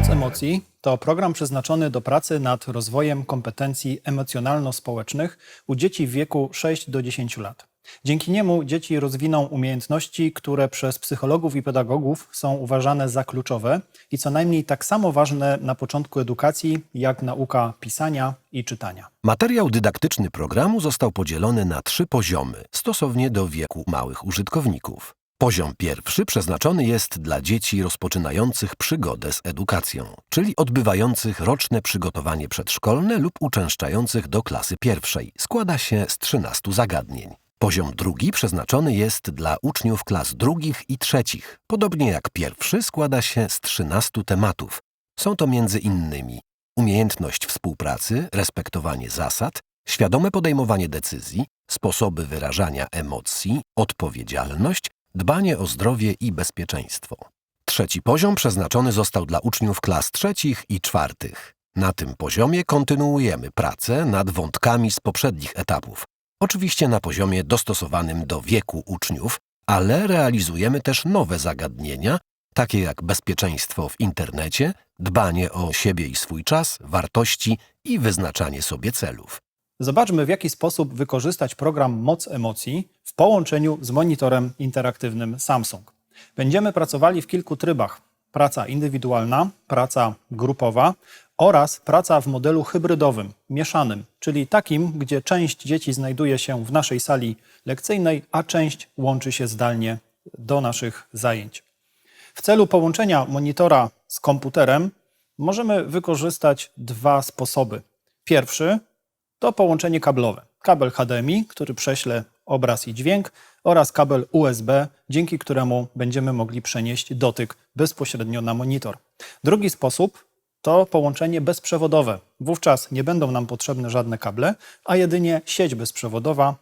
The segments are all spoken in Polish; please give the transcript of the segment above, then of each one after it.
Moc emocji to program przeznaczony do pracy nad rozwojem kompetencji emocjonalno-społecznych u dzieci w wieku 6 do 10 lat. Dzięki niemu dzieci rozwiną umiejętności, które przez psychologów i pedagogów są uważane za kluczowe i co najmniej tak samo ważne na początku edukacji, jak nauka pisania i czytania. Materiał dydaktyczny programu został podzielony na trzy poziomy, stosownie do wieku małych użytkowników. Poziom pierwszy przeznaczony jest dla dzieci rozpoczynających przygodę z edukacją, czyli odbywających roczne przygotowanie przedszkolne lub uczęszczających do klasy pierwszej. Składa się z 13 zagadnień. Poziom drugi przeznaczony jest dla uczniów klas drugich i trzecich. Podobnie jak pierwszy składa się z 13 tematów. Są to między innymi umiejętność współpracy, respektowanie zasad, świadome podejmowanie decyzji, sposoby wyrażania emocji, odpowiedzialność, dbanie o zdrowie i bezpieczeństwo. Trzeci poziom przeznaczony został dla uczniów klas trzecich i czwartych. Na tym poziomie kontynuujemy pracę nad wątkami z poprzednich etapów. Oczywiście na poziomie dostosowanym do wieku uczniów, ale realizujemy też nowe zagadnienia, takie jak bezpieczeństwo w internecie, dbanie o siebie i swój czas, wartości i wyznaczanie sobie celów. Zobaczmy, w jaki sposób wykorzystać program Moc Emocji połączeniu z monitorem interaktywnym Samsung. Będziemy pracowali w kilku trybach: praca indywidualna, praca grupowa oraz praca w modelu hybrydowym, mieszanym, czyli takim, gdzie część dzieci znajduje się w naszej sali lekcyjnej, a część łączy się zdalnie do naszych zajęć. W celu połączenia monitora z komputerem możemy wykorzystać dwa sposoby. Pierwszy to połączenie kablowe. Kabel HDMI, który prześle obraz i dźwięk oraz kabel USB, dzięki któremu będziemy mogli przenieść dotyk bezpośrednio na monitor. Drugi sposób to połączenie bezprzewodowe. Wówczas nie będą nam potrzebne żadne kable, a jedynie sieć bezprzewodowa,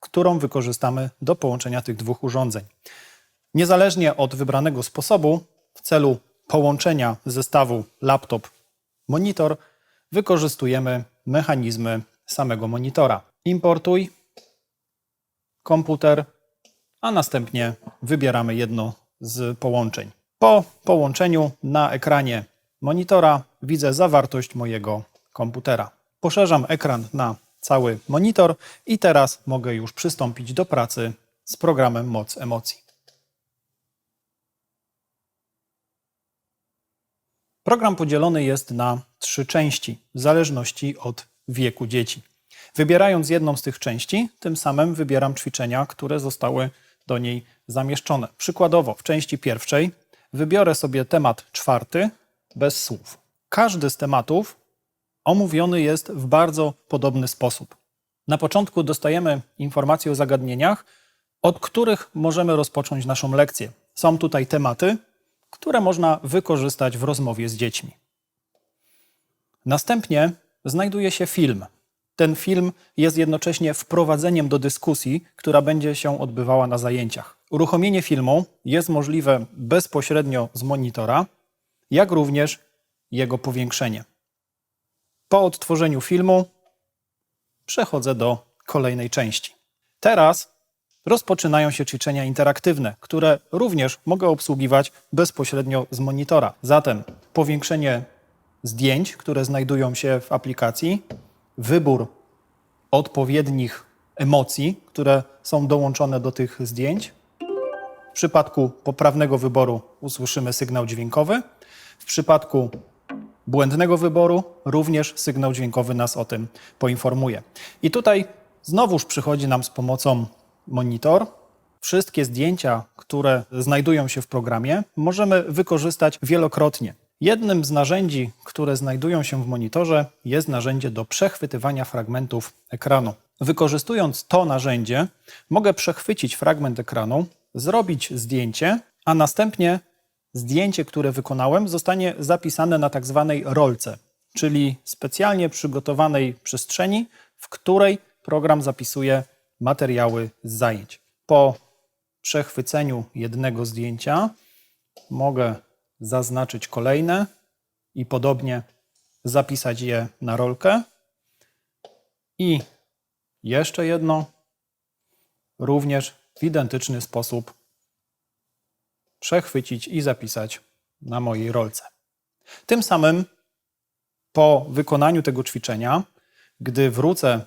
którą wykorzystamy do połączenia tych dwóch urządzeń. Niezależnie od wybranego sposobu, w celu połączenia zestawu laptop-monitor wykorzystujemy mechanizmy samego monitora. Importuj komputer, a następnie wybieramy jedno z połączeń. Po połączeniu na ekranie monitora widzę zawartość mojego komputera. Poszerzam ekran na cały monitor i teraz mogę już przystąpić do pracy z programem Moc Emocji. Program podzielony jest na trzy części w zależności od wieku dzieci. Wybierając jedną z tych części, tym samym wybieram ćwiczenia, które zostały do niej zamieszczone. Przykładowo, w części pierwszej wybiorę sobie temat czwarty bez słów. Każdy z tematów omówiony jest w bardzo podobny sposób. Na początku dostajemy informacje o zagadnieniach, od których możemy rozpocząć naszą lekcję. Są tutaj tematy, które można wykorzystać w rozmowie z dziećmi. Następnie znajduje się film. Ten film jest jednocześnie wprowadzeniem do dyskusji, która będzie się odbywała na zajęciach. Uruchomienie filmu jest możliwe bezpośrednio z monitora, jak również jego powiększenie. Po odtworzeniu filmu przechodzę do kolejnej części. Teraz rozpoczynają się ćwiczenia interaktywne, które również mogę obsługiwać bezpośrednio z monitora. Zatem powiększenie zdjęć, które znajdują się w aplikacji, wybór odpowiednich emocji, które są dołączone do tych zdjęć. W przypadku poprawnego wyboru usłyszymy sygnał dźwiękowy. W przypadku błędnego wyboru również sygnał dźwiękowy nas o tym poinformuje. I tutaj znowuż przychodzi nam z pomocą monitor. Wszystkie zdjęcia, które znajdują się w programie, możemy wykorzystać wielokrotnie. Jednym z narzędzi, które znajdują się w monitorze, jest narzędzie do przechwytywania fragmentów ekranu. Wykorzystując to narzędzie, mogę przechwycić fragment ekranu, zrobić zdjęcie, a następnie zdjęcie, które wykonałem, zostanie zapisane na tak zwanej rolce, czyli specjalnie przygotowanej przestrzeni, w której program zapisuje materiały z zajęć. Po przechwyceniu jednego zdjęcia mogę zaznaczyć kolejne i podobnie zapisać je na rolkę. I jeszcze jedno, również w identyczny sposób przechwycić i zapisać na mojej rolce. Tym samym po wykonaniu tego ćwiczenia, gdy wrócę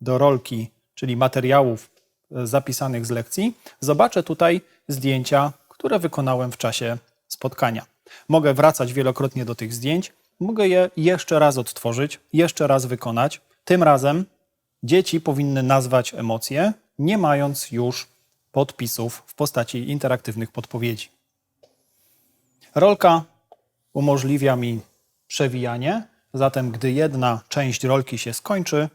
do rolki, czyli materiałów e, zapisanych z lekcji, zobaczę tutaj zdjęcia, które wykonałem w czasie spotkania. Mogę wracać wielokrotnie do tych zdjęć, mogę je jeszcze raz odtworzyć, jeszcze raz wykonać. Tym razem dzieci powinny nazwać emocje, nie mając już podpisów w postaci interaktywnych podpowiedzi. Rolka umożliwia mi przewijanie, zatem gdy jedna część rolki się skończy,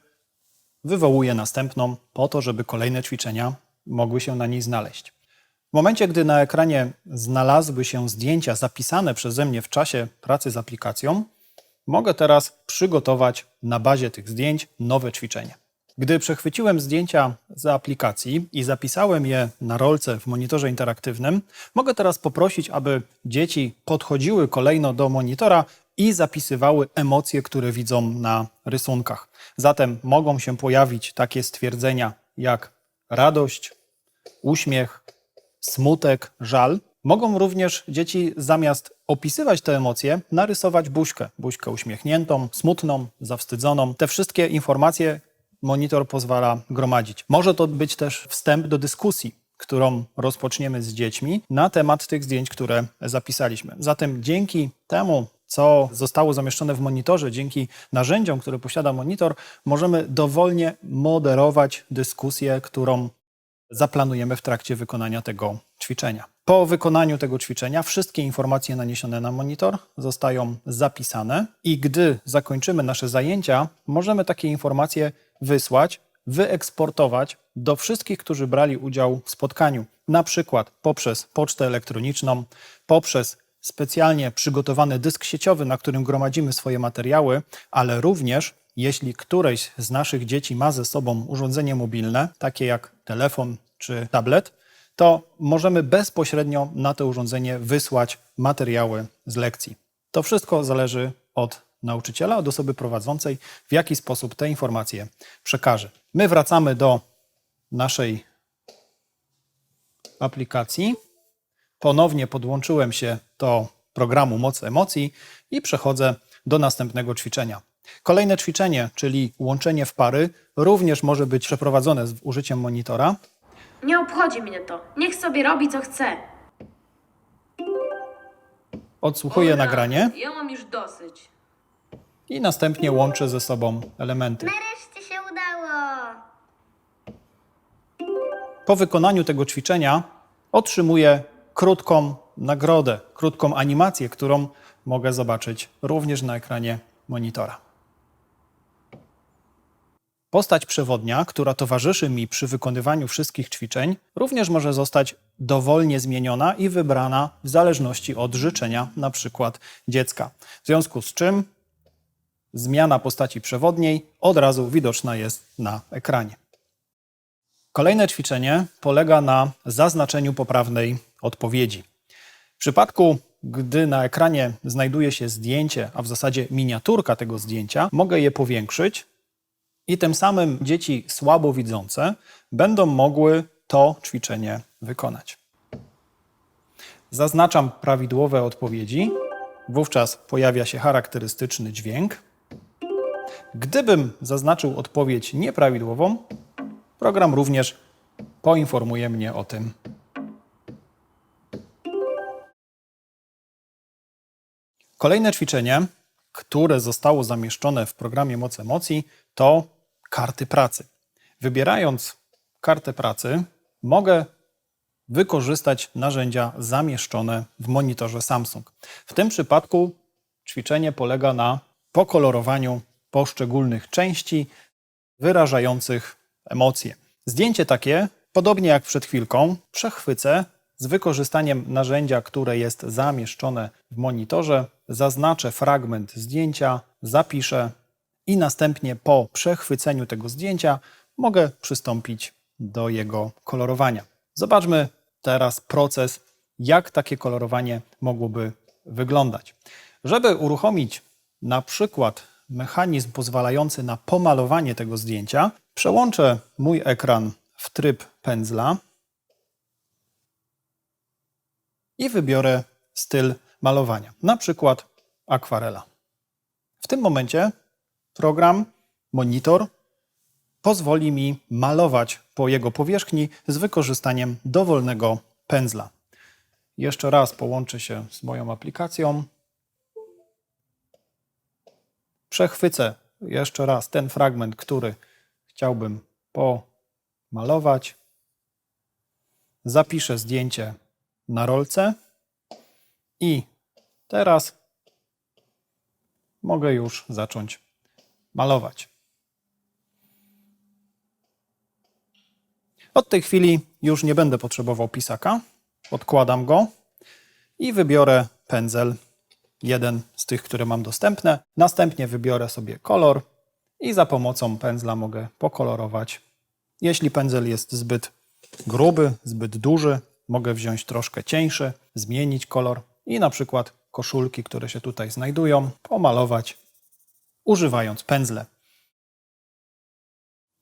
wywołuję następną po to, żeby kolejne ćwiczenia mogły się na niej znaleźć. Momencie, gdy na ekranie znalazły się zdjęcia zapisane przeze mnie w czasie pracy z aplikacją, mogę teraz przygotować na bazie tych zdjęć nowe ćwiczenie. Gdy przechwyciłem zdjęcia z aplikacji i zapisałem je na rolce w monitorze interaktywnym, mogę teraz poprosić, aby dzieci podchodziły kolejno do monitora i zapisywały emocje, które widzą na rysunkach. Zatem mogą się pojawić takie stwierdzenia jak radość, uśmiech, smutek, żal. Mogą również dzieci zamiast opisywać te emocje, narysować buźkę. Buźkę uśmiechniętą, smutną, zawstydzoną. Te wszystkie informacje monitor pozwala gromadzić. Może to być też wstęp do dyskusji, którą rozpoczniemy z dziećmi na temat tych zdjęć, które zapisaliśmy. Zatem dzięki temu, co zostało zamieszczone w monitorze, dzięki narzędziom, które posiada monitor, możemy dowolnie moderować dyskusję, którą zaplanujemy w trakcie wykonania tego ćwiczenia. Po wykonaniu tego ćwiczenia wszystkie informacje naniesione na monitor zostają zapisane i gdy zakończymy nasze zajęcia, możemy takie informacje wysłać, wyeksportować do wszystkich, którzy brali udział w spotkaniu, na przykład poprzez pocztę elektroniczną, poprzez specjalnie przygotowany dysk sieciowy, na którym gromadzimy swoje materiały, ale również jeśli któreś z naszych dzieci ma ze sobą urządzenie mobilne, takie jak telefon czy tablet, to możemy bezpośrednio na to urządzenie wysłać materiały z lekcji. To wszystko zależy od nauczyciela, od osoby prowadzącej, w jaki sposób te informacje przekaże. My wracamy do naszej aplikacji. Ponownie podłączyłem się do programu Moc Emocji i przechodzę do następnego ćwiczenia. Kolejne ćwiczenie, czyli łączenie w pary, również może być przeprowadzone z użyciem monitora. Nie obchodzi mnie to. Niech sobie robi co chce. Odsłuchuję nagranie Ja mam już dosyć. i następnie łączę ze sobą elementy. Nareszcie się udało! Po wykonaniu tego ćwiczenia otrzymuję krótką nagrodę, krótką animację, którą mogę zobaczyć również na ekranie monitora. Postać przewodnia, która towarzyszy mi przy wykonywaniu wszystkich ćwiczeń, również może zostać dowolnie zmieniona i wybrana w zależności od życzenia przykład dziecka. W związku z czym zmiana postaci przewodniej od razu widoczna jest na ekranie. Kolejne ćwiczenie polega na zaznaczeniu poprawnej odpowiedzi. W przypadku, gdy na ekranie znajduje się zdjęcie, a w zasadzie miniaturka tego zdjęcia, mogę je powiększyć i tym samym dzieci słabowidzące będą mogły to ćwiczenie wykonać. Zaznaczam prawidłowe odpowiedzi, wówczas pojawia się charakterystyczny dźwięk. Gdybym zaznaczył odpowiedź nieprawidłową, program również poinformuje mnie o tym. Kolejne ćwiczenie, które zostało zamieszczone w programie Moc Emocji, to karty pracy. Wybierając kartę pracy, mogę wykorzystać narzędzia zamieszczone w monitorze Samsung. W tym przypadku ćwiczenie polega na pokolorowaniu poszczególnych części wyrażających emocje. Zdjęcie takie, podobnie jak przed chwilką, przechwycę z wykorzystaniem narzędzia, które jest zamieszczone w monitorze. Zaznaczę fragment zdjęcia, zapiszę i następnie po przechwyceniu tego zdjęcia mogę przystąpić do jego kolorowania. Zobaczmy teraz proces, jak takie kolorowanie mogłoby wyglądać. Żeby uruchomić na przykład mechanizm pozwalający na pomalowanie tego zdjęcia, przełączę mój ekran w tryb pędzla i wybiorę styl malowania, na przykład akwarela. W tym momencie program, monitor pozwoli mi malować po jego powierzchni z wykorzystaniem dowolnego pędzla. Jeszcze raz połączę się z moją aplikacją. Przechwycę jeszcze raz ten fragment, który chciałbym pomalować. Zapiszę zdjęcie na rolce i teraz mogę już zacząć malować. Od tej chwili już nie będę potrzebował pisaka. Odkładam go i wybiorę pędzel, jeden z tych, które mam dostępne. Następnie wybiorę sobie kolor i za pomocą pędzla mogę pokolorować. Jeśli pędzel jest zbyt gruby, zbyt duży, mogę wziąć troszkę cieńszy, zmienić kolor i na przykład koszulki, które się tutaj znajdują, pomalować używając pędzle.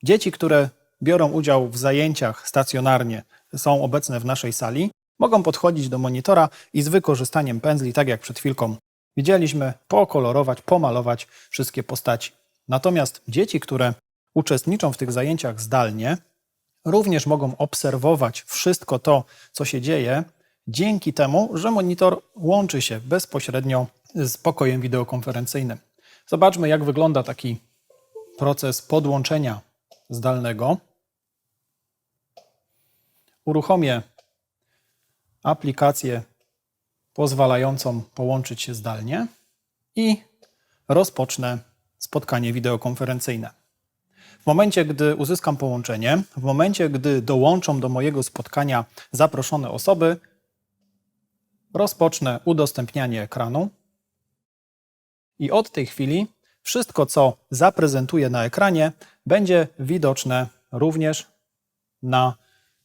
Dzieci, które biorą udział w zajęciach stacjonarnie, są obecne w naszej sali, mogą podchodzić do monitora i z wykorzystaniem pędzli, tak jak przed chwilką widzieliśmy, pokolorować, pomalować wszystkie postaci. Natomiast dzieci, które uczestniczą w tych zajęciach zdalnie, również mogą obserwować wszystko to, co się dzieje, dzięki temu, że monitor łączy się bezpośrednio z pokojem wideokonferencyjnym. Zobaczmy, jak wygląda taki proces podłączenia zdalnego. Uruchomię aplikację pozwalającą połączyć się zdalnie i rozpocznę spotkanie wideokonferencyjne. W momencie, gdy uzyskam połączenie, w momencie, gdy dołączą do mojego spotkania zaproszone osoby, rozpocznę udostępnianie ekranu i od tej chwili wszystko, co zaprezentuję na ekranie, będzie widoczne również na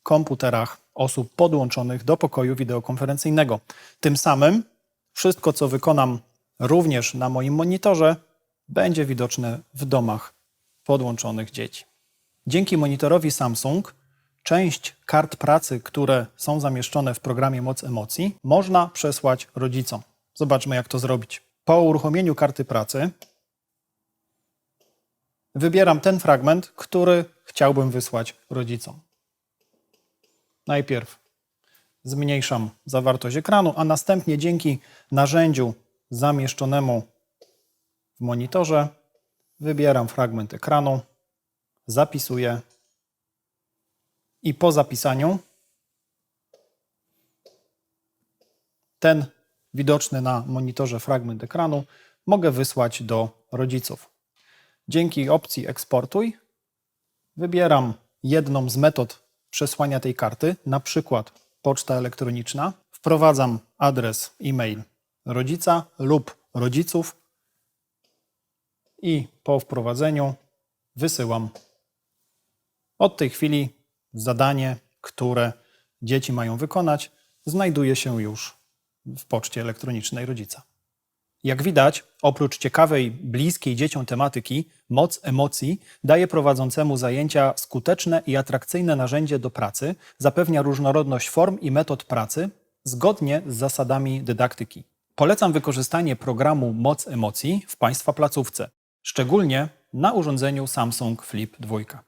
komputerach osób podłączonych do pokoju wideokonferencyjnego. Tym samym wszystko, co wykonam również na moim monitorze, będzie widoczne w domach podłączonych dzieci. Dzięki monitorowi Samsung część kart pracy, które są zamieszczone w programie Moc Emocji, można przesłać rodzicom. Zobaczmy, jak to zrobić. Po uruchomieniu karty pracy wybieram ten fragment, który chciałbym wysłać rodzicom. Najpierw zmniejszam zawartość ekranu, a następnie dzięki narzędziu zamieszczonemu w monitorze wybieram fragment ekranu, zapisuję i po zapisaniu ten widoczny na monitorze fragment ekranu mogę wysłać do rodziców. Dzięki opcji eksportuj wybieram jedną z metod przesłania tej karty, na przykład poczta elektroniczna. Wprowadzam adres e-mail rodzica lub rodziców i po wprowadzeniu wysyłam. Od tej chwili zadanie, które dzieci mają wykonać, znajduje się już w poczcie elektronicznej rodzica. Jak widać, oprócz ciekawej, bliskiej dzieciom tematyki, moc emocji daje prowadzącemu zajęcia skuteczne i atrakcyjne narzędzie do pracy, zapewnia różnorodność form i metod pracy zgodnie z zasadami dydaktyki. Polecam wykorzystanie programu Moc emocji w Państwa placówce, szczególnie na urządzeniu Samsung Flip 2.